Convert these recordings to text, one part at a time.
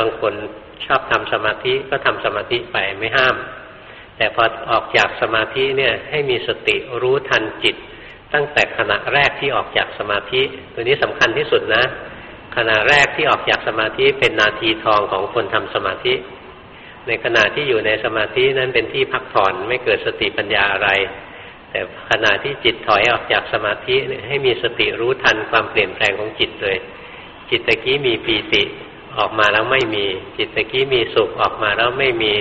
บางคนชอบทำสมาธิก็ทำสมาธิไปไม่ห้าม แต่พอออกจากสมาธิเนี่ยให้มีสติรู้ทันจิต ตั้งแต่ขณะแรกที่ออกจากสมาธิ ตัวนี้สำคัญที่สุดนะ ขณะแรกที่ออกจากสมาธิเป็นนาทีทองของคนทำสมาธิ ในขณะที่อยู่ในสมาธินั้นเป็นที่พักผ่อนไม่เกิดสติปัญญาอะไร แต่ขณะที่จิตถอยออกจากสมาธิให้มีสติรู้ทันความเปลี่ยนแปลงของจิตเลย จิตตะกี้มีปีติ ออกมาแล้วไม่มี จิตตะกี้มีสุขออกมาแล้วไม่มี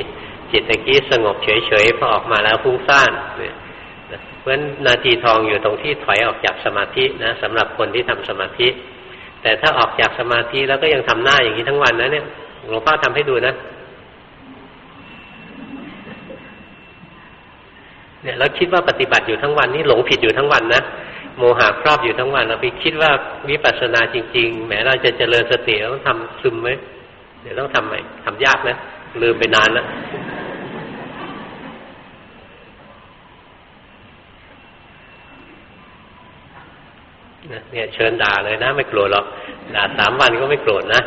จิตตะกี้สงบเฉยๆพอออกมาแล้วฟุ้งซ่านเนี่ยเพราะฉะนั้นนาทีทองอยู่ตรงที่ถอยออกจากสมาธินะสำหรับคนที่ทำสมาธิ แต่ถ้าออกจากสมาธิแล้วก็ยังทำหน้าอย่างนี้ทั้งวันนะเนี่ยหลวงพ่อทำให้ดูนะเนี่ยแล้วคิดว่าปฏิบัติอยู่ทั้งวันนี่หลงผิดอยู่ทั้งวันนะ โมหะครอบอยู่ทั้งวันเราไปคิดว่าวิปัสสนาจริง ๆแหมเราจะเจริญสติต้องทำซึมไหมเดี๋ยวต้องทำไหมทำยากนะลืมไปนานแล้วเนี่ยเชิญด่าเลยนะไม่โกรธหรอกด่าสามวันก็ไม่โกรธนะ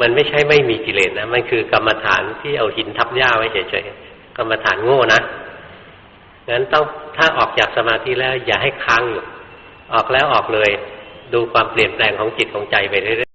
มันไม่ใช่ไม่มีกิเลสนะ มันคือกรรมฐานที่เอาหินทับหญ้าไว้เฉยๆกรรมฐานโง่นะ งั้นต้องถ้าออกจากสมาธิแล้วอย่าให้ค้างอยู่ออกแล้วออกเลย ดูความเปลี่ยนแปลงของจิตของใจไปเรื่อย